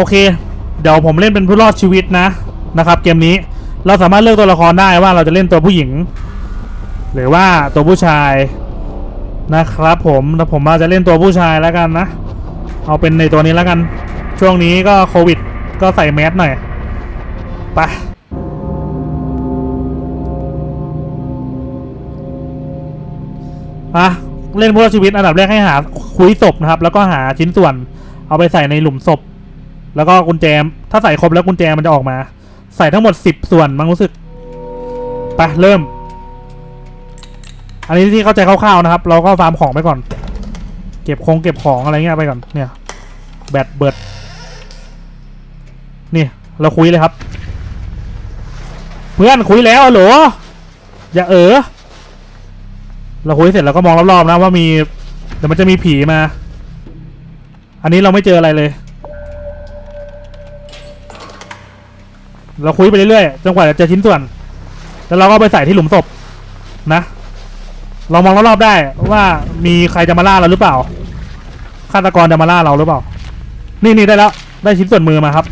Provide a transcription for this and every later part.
โอเค เดี๋ยวผมเล่นเป็นผู้รอดชีวิตนะนะครับ เกมนี้เราสามารถเลือกตัวละครได้ว่าเราจะเล่นตัวผู้หญิง หรือว่าตัวผู้ชายนะครับ ผมแล้วผมอาจจะเล่นตัวผู้ชายแล้วกันนะ เอาเป็นในตัวนี้แล้วกัน ช่วงนี้ก็โควิด ก็ใส่แมสหน่อยไปอะเล่นผู้รอดชีวิตอันดับแรกให้หาคุยศพนะครับ แล้วก็หาชิ้นส่วนเอาไปใส่ในหลุมศพ แล้วก็กุญแจ ถ้าใส่ครบแล้วกุญแจมันจะออกมา ใส่ทั้งหมดสิบส่วนมั้งรู้สึกไปเริ่ม อันนี้ที่เข้าใจคร่าวๆนะครับ เราก็ฟาร์มของไปก่อน เก็บคงเก็บของอะไรเงี้ยไปก่อนเนี่ย แบตเบิดนี่ เราคุยเลยครับ เพื่อนคุยแล้วหรออย่าเออเราคุยเสร็จแล้วก็มองรอบๆนะว่ามีเดี๋ยวมันจะมีผีมา อันนี้เราไม่เจออะไรเลย เราคุยไปเรื่อยๆจนกว่าจะเจอชิ้นส่วน แล้วเราก็ไปใส่ที่หลุมศพนะเรามองรอบๆได้ว่ามีใครจะมาล่าเราหรือเปล่าฆาตกรจะมาล่าเราหรือเปล่า นี่นี่ได้แล้ว ได้ชิ้นส่วนมือมาครับ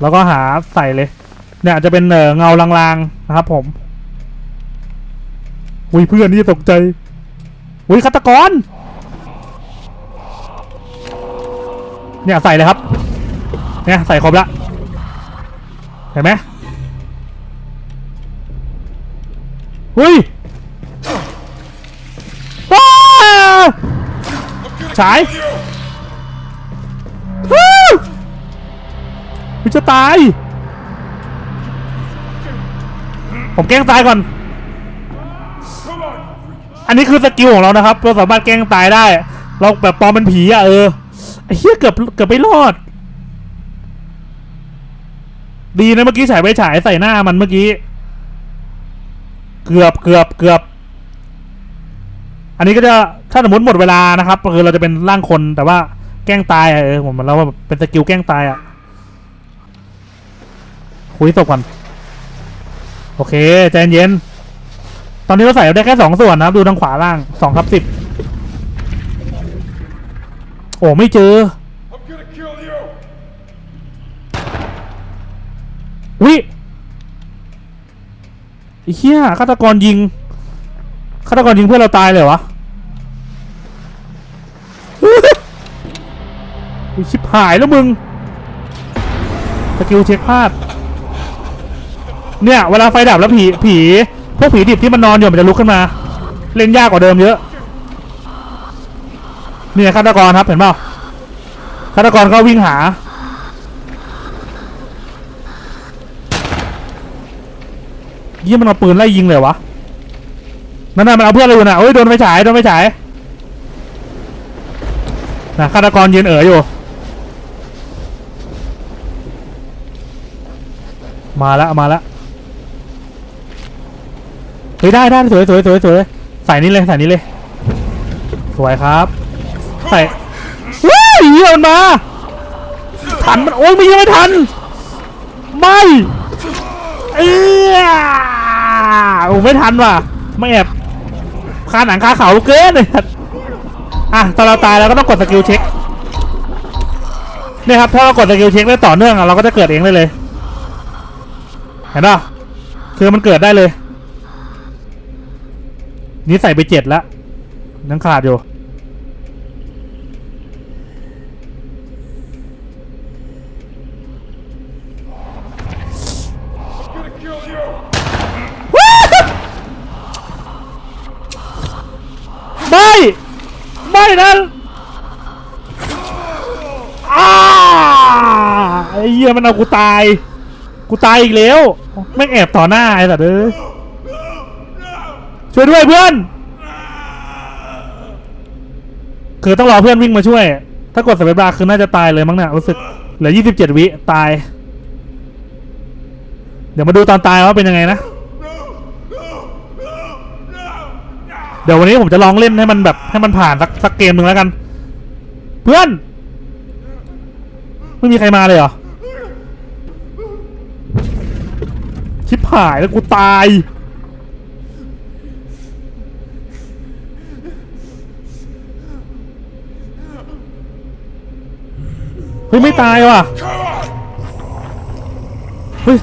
แล้วก็หาใส่เลย เนี่ยจะเป็นเอ่อเงาลางๆนะครับ ผมอุ้ยเพื่อนนี่ตกใจอุ้ยฆาตกร เนี่ยใส่เลยครับ เนี่ยใส่ครบละเห็นไหมอุ้ยว้าฉายวู้วิจะตาย ผมแกล้งตายก่อน อันนี้คือสกิลของเรานะครับ เราสามารถแกล้งตายได้ เราแบบปลอมเป็นผีอะเออไอ้เหี้ยเกือบเกือบไม่รอด ดีนะเมื่อกี้ฉายไปฉายใส่หน้ามันเมื่อกี้ เกือบเกือบเกือบ อันนี้ก็จะถ้าสมมติหมดเวลานะครับก็คือเราจะเป็นร่างคนแต่ว่าแกล้งตายเออผมเราว่าเป็นสกิลแกล้งตายอะคุยศพก่อนโอเคใจเย็น ตอนนี้เราใส่ได้แค่สองส่วนนะครับ ดูทางขวาล่างสองทับสิบโอ้ไม่เจอ วิไอ้เหี้ยฆาตกรยิงฆาตกรยิงเพื่อนเราตายเลยเหรอวะไอ้ชิบหายแล้วมึงสกิลเช็คพลาดเนี่ยเวลาไฟดับแล้วผีผีพวกผีดิบที่มันนอนอยู่มันจะลุกขึ้นมา เล่นยากกว่าเดิมเยอะเนี่ยฆาตกรครับเห็นเปล่าฆาตกรก็วิ่งหา ยี่มันเอาปืนไล่ยิงเลยวะนั่นน่ะมันเอาเพื่อนเราอยู่น่ะเอ้ยโดนไฟฉายโดนไฟฉายนะฆาตกรยืนเอ๋ออยู่ มาล้วมาล้วเฮ้ยได้ได้สวยสวยสวยสวยใส่นี่เลยใส่นี่เลย สวยครับ ใส่ว้ายเหี้ยมันมา ทันมันโอ้ยไม่ยังไม่ทัน ไม่เอ้ย โอ้ไม่ทันว่ะ ไม่แอบคาหนังคาเขาเกินเลยอะตอนเราตายเราก็ต้องกดสกิลเช็คเนี่ยครับถ้าเรากดสกิลเช็คได้ต่อเนื่องอะเราก็จะเกิดเองได้เลย เห็นป่ะคือมันเกิดได้เลย นี่ใส่ไปเจ็ดแล้วยังขาดอยู่ ไม่นอ้าไอ้เหี้ยมันเอากูตาย กูตายอีกแล้วแม่งแอบต่อหน้าไอ้สัตว์เอ้ยช่วยด้วยเพื่อน คือต้องรอเพื่อนวิ่งมาช่วย ถ้ากดสเปซบาร์คือน่าจะตายเลยมั้งเนี่ยรู้สึกเหลือ27วิตาย เดี๋ยวมาดูตอนตายว่าเป็นยังไงนะ เดี๋ยววันนี้ผมจะลองเล่นให้มันแบบให้มันผ่านสักสักเกมหนึ่งแล้วกัน เพื่อน ไม่มีใครมาเลยเหรอ ชิบหายแล้วกูตาย เฮ้ย ไม่ตายว่ะ Come on! เฮ้ย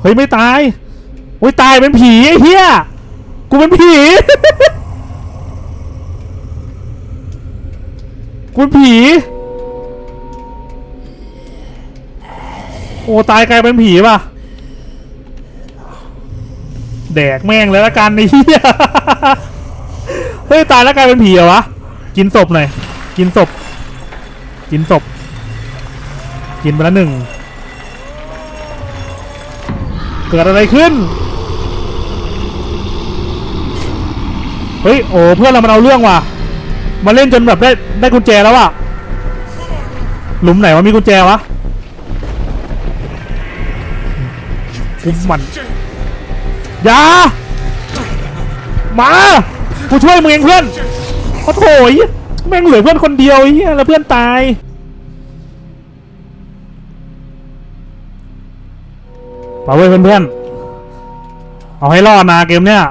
เฮ้ยไม่ตายโอ้ยตายเป็นผีไอ้เหี้ยกูเป็นผี กูเป็นผี โอ้ตายกลายเป็นผีป่ะ แดกแม่งเลยละกันไอ้เหี้ยเฮ้ยตายแล้วกลายเป็นผีเหรอวะ กินศพหน่อย กินศพ กินศพ กินไปล้วหนึ่ง เกิดอะไรขึ้น เฮ้ย โอ้ เพื่อนเรามันเอาเรื่องว่ะ มาเล่นจนแบบได้ได้กุญแจแล้วว่ะ หลุมไหนวะมีกุญแจวะกุมมันอย่ามา กูช่วยมึงเองเพื่อนโอ้โถยแม่งเหลือเพื่อนคนเดียวไอ้เหี้ยแล้วเพื่อนตาย ไปเว้เพื่อนๆเอาให้รอดนะเกมเนี้ย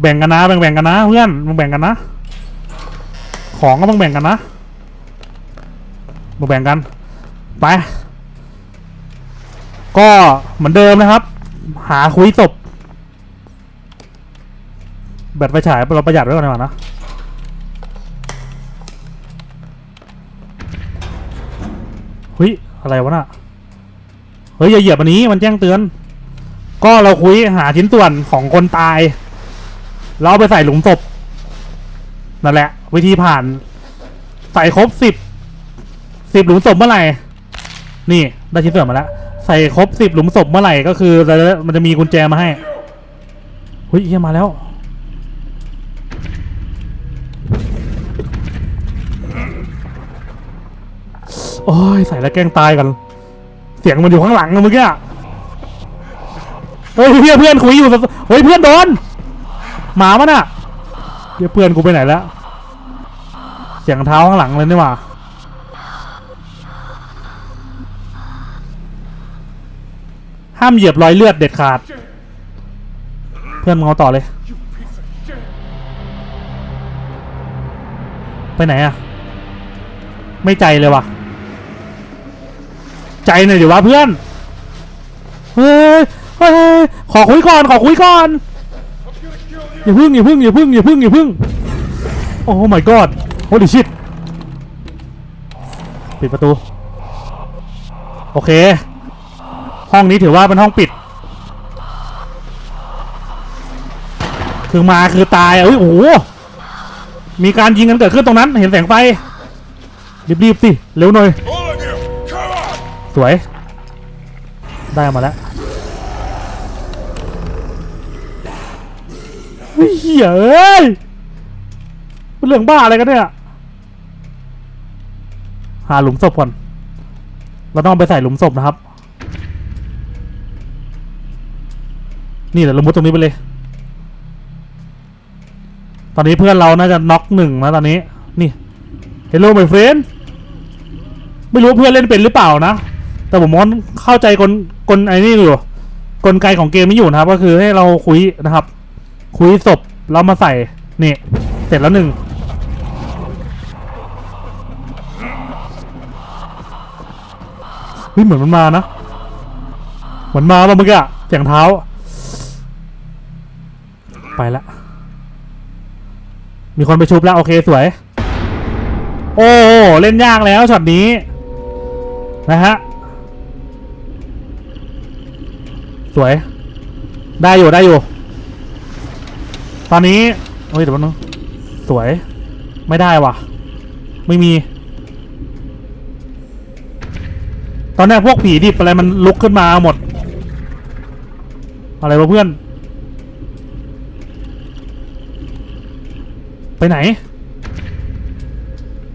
แบ่งกันนะแบ่งแบ่งๆกันนะเพื่อนมึงแบ่งกันนะ ของก็มึงแบ่งกันนะมึงแบ่งกันไป ก็เหมือนเดิมนะครับ หาคุยศพแบตไฟฉายเราประหยัดไว้ก่อนดีกว่านะเฮ้ยอะไรวะน่ะ เฮ้ยอย่าเหยียบอันนี้มันแจ้งเตือน ก็เราคุยหาชิ้นส่วนของคนตาย เราไปใส่หลุมศพนั่นแหละ วิธีผ่าน ใส่ครบสิบสิบหลุมศพเมื่อไหร่ นี่ได้ชิ้นส่วนมาแล้ว ใส่ครบสิบหลุมศพเมื่อไหร่ก็คือมันจะมีกุญแจมาให้เฮ้ยเฮียมาแล้วโอ้ยใส่แล้วแกล้งตายกัน เสียงมันอยู่ข้างหลังเมื่อกี้เฮ้ยเพื่อนเพื่อนคุยอยู่เฮ้ยเพื่อนโดนหมามันอะเดี๋ยวเพื่อนกูไปไหนแล้วเสียงเท้าข้างหลังเลยนี่หว่าห้ามเหยียบรอยเลือดเด็ดขาด เพื่อนมึงเอาต่อเลย ไปไหนอะไม่ใจเลยว่ะ ใจหน่อยดิวะเพื่อน เฮ้ยเฮ้ยขอคุยก่อนขอคุยก่อนอย่าพึ่งอย่าพึ่งอย่าพึ่งอย่าพึ่งอย่าพึ่งโอ้ my god โ o ดิชิตปิดประตู โอเค ห้องนี้ถือว่าเป็นห้องปิด คือมาคือตายเอ้ยโอ้โหมีการยิงกันเกิดขึ้นตรงนั้น เห็นแสงไฟรีบๆสิเร็วหน่อย สวย ได้มาแล้วเฮ้ยเอ้ยเป็นเรื่องบ้าอะไรกันเนี่ย หาหลุมศพก่อน เราต้องไปใส่หลุมศพนะครับ นี่เดี๋ยวเรามุดตรงนี้ไปเลย ตอนนี้เพื่อนเราน่าจะน็อกหนึ่งนะตอนนี้ นี่ Hello my friend ไม่รู้เพื่อนเล่นเป็นหรือเปล่านะ แต่ผมมองเข้าใจกลกลไอ้นี่อยู่กลไกของเกมนี้อยู่นะครับ ก็คือให้เราคุยนะครับ คุยศพแล้วมาใส่นี่ เสร็จแล้วหนึ่งเฮ้ยเหมือนมันมานะเหมือนมาป่ะเมื่อกี้เสียงเท้า ไปละ มีคนไปชุบแล้ว โอเคสวย โอ้เล่นยากแล้วช็อตนี้ นะฮะ สวย ได้อยู่ได้อยู่ ตอนนี้เฮ้ยเดี๋ยวนึงสวย ไม่ได้ว่ะ ไม่มี ตอนเนี้พวกผีดิบอะไรมันลุกขึ้นมาหมด อะไรวะเพื่อน ไปไหน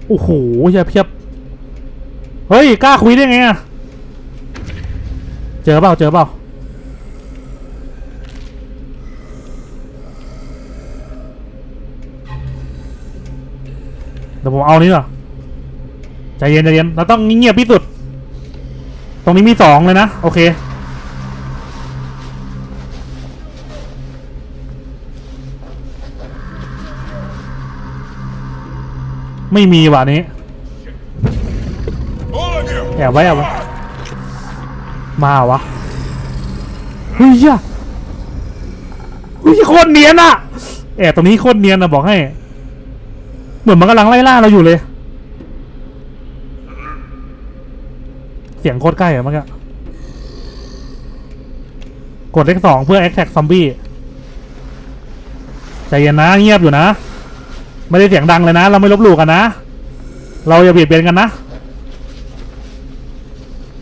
โอ้โหเหี้ยเพียบ เฮ้ย กล้าคุยได้ไงอะเจอเปล่าเจอเปล่า เดี๋ยวผมเอานี้เหรอใจเย็นใจเย็นเราต้องเงียบที่สุด ตรงนี้มีสองเลยนะ โอเค ไม่มีว่ะนี้แอบไว้แอบไว้มาวะเฮ้ยเฮ้ยโคตรเนียนอะแอบตรงนี้โคตรเนียนนะบอกให้ เหมือนมันกำลังไล่ล่าเราอยู่เลย เสียงโคตรใกล้อะเมื่อกี้กดเลขสองเพื่อแอคแท็กซอมบี้ใจเย็นนะเงียบอยู่นะ ไม่ได้เสียงดังเลยนะ เราไม่ลบหลู่กันนะ เราอย่าเบียดเบียนกันนะ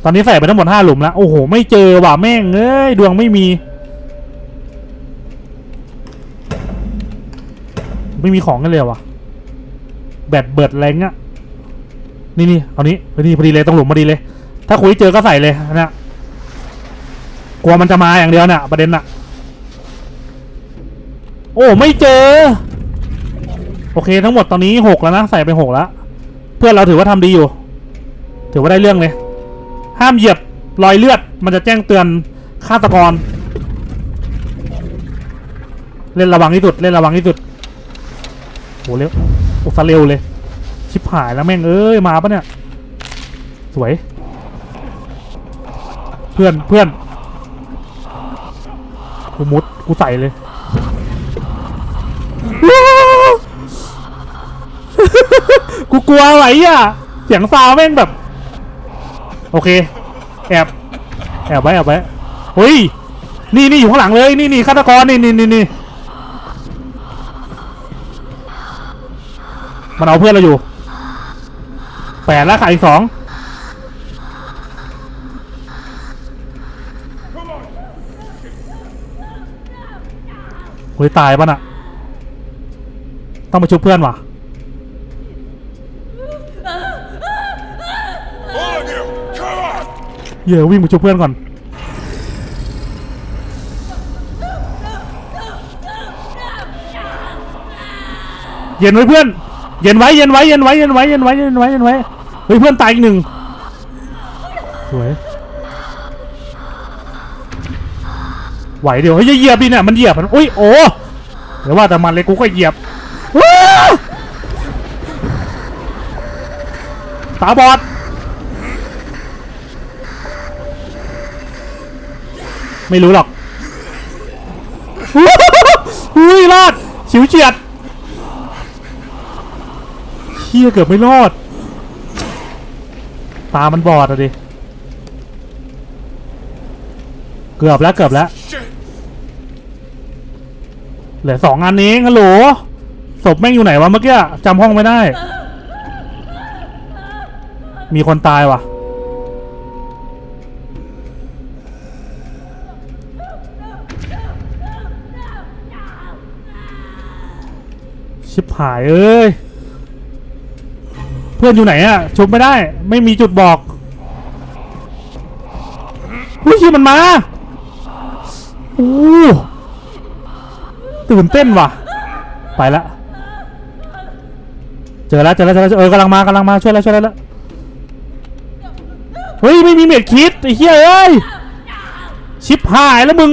ตอนนี้ใส่ไปทั้งหมดห้าหลุมแล้ว โอ้โห ไม่เจอว่ะแม่งเอ้ยดวงไม่มี ไม่มีของกันเลยว่ะ แบตเบิดแรงอะนี่นี่เอานี้พอดีพอดีเลยต้องหลุมพอดีเลย ถ้าคุยเจอก็ใส่เลยนะกลัวมันจะมาอย่างเดียวเนี่ยประเด็นอะโอ้ไม่เจอ โอเคทั้งหมดตอนนี้หกแล้วนะใส่ไปหกแล้วเพื่อนเราถือว่าทำดีอยู่ ถือว่าได้เรื่องเลย ห้ามเหยียบรอยเลือด มันจะแจ้งเตือนฆาตกร เล่นระวังที่สุดเล่นระวังที่สุดโหเร็ว โอ้ซะเร็วเลย ชิบหายแล้วแม่งเอ้ยมาปะเนี่ย สวย เพื่อนเพื่อนกูมุดกูใส่เลยกูกลัวอะไหวอะ เสียงซาวแม่งแบบ โอเค แอบแอบไว้แอบไว้เฮ้ยนี่นี่อยู่ข้างหลังเลย นี่นี่ฆาตกรนี่นี่นี่ มันเอาเพื่อนเราอยู่แปดแล้วขาดอีกสองเฮ้ยตายปะน่ะ ต้องไปชุบเพื่อนว่ะเหี้ยวิ่งไปชุบเพื่อนก่อนเย็นไว้เพื่อน เย็นไว้เย็นไว้เย็นไว้เย็นไว้เย็นไว้เย็นไว้เย็นไว้เฮ้ยเพื่อนตายอีกหนึ่งสวยไหวเดี๋ยวเฮ้ยเหยียบดิเนี่ยมันเหยียบมันอุ้ยโอ้เดี๋ยวว่าแต่มันเลยกูก็เหยียบตาบอดไม่รู้หรอกอุ้ยรอดฉิวเฉียด ฮียเกือบไม่รอด ตามันบอดอะดิ เกือบแล้วเกือบแล้ว เหลือสองอันเองฮัลโหลศพแม่งอยู่ไหนวะเมื่อกี้จำห้องไม่ได้ มีคนตายว่ะ ชิบหายเอ้ย พื่อนอยู่ไหนอะชุบไม่ได้ ไม่มีจุดบอกเฮ้ขี้มันมาโอ้ตื่นเต้นว่ะ ไปละ เจอแล้วเจอแล้วเจอแล้วเออกำลังมากำลังมาช่วยแล้วช่วยแล้วเฮ้ยไม่มีเม็ดคิดไอ้เหี้ยเอ้ยชิบหายแล้วมึง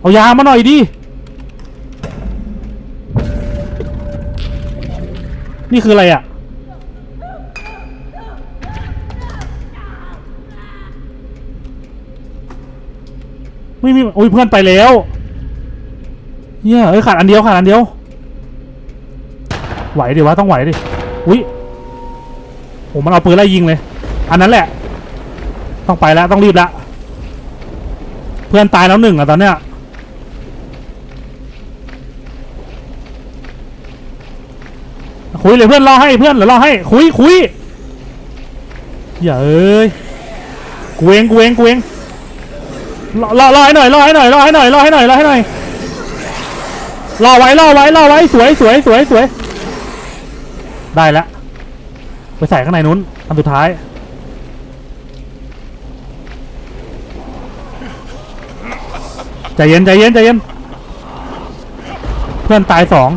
เอายามาหน่อยดิ นี่คืออะไรอะ ไม่มีโอ้ยเพื่อนไปแล้วเฮียเอ้ยขาดอันเดียวขาดอันเดียว ไหวดิวะต้องไหวดิ อุ้ยโอ้มันเอาปืนไล่ยิงเลย อันนั้นแหละ ต้องไปแล้วต้องรีบแล้วเพื่อนตายแล้วหนึ่งอะตอนเนี้ย คุยเลยเพื่อนรอให้เพื่อนเดี๋ยวรอให้คุยคุยอย่าเอ้ยกูเองกูเองกูเองรอรอรอให้หน่อยรอให้หน่อยรอให้หน่อยรอให้หน่อยรอให้หน่อยรอไว้รอไว้รอไว้สวยสวยสวยสวยได้แล้วไปใส่ข้างในนู้นอันสุดท้ายใจเย็นใจเย็นใจเย็นเพื่อนตายสอง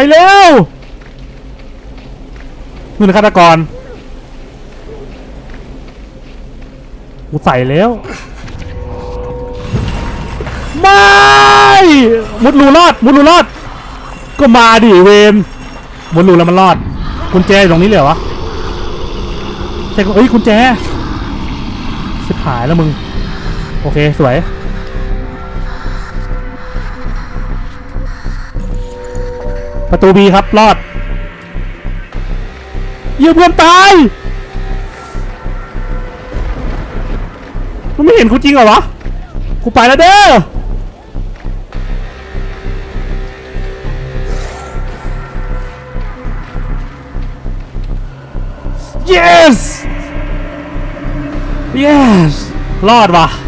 ไปเร็วนี่นะฆาตกรกูใส่แล้ว ไม่ มุดรูรอด มุดรูรอด ก็มาดิเวนมุดรูแล้วมันรอด กุญแจอยู่ตรงนี้เลยเหรอวะใช่กุเอ้ยกุญแจสิบหายแล้วมึง โอเค สวย ประตูบีครับรอดเยี่ยมเพื่อนตายมันไม่เห็นกูจริงเหรอวะกูไปแล้วเด้อ yes yes รอดว่ะ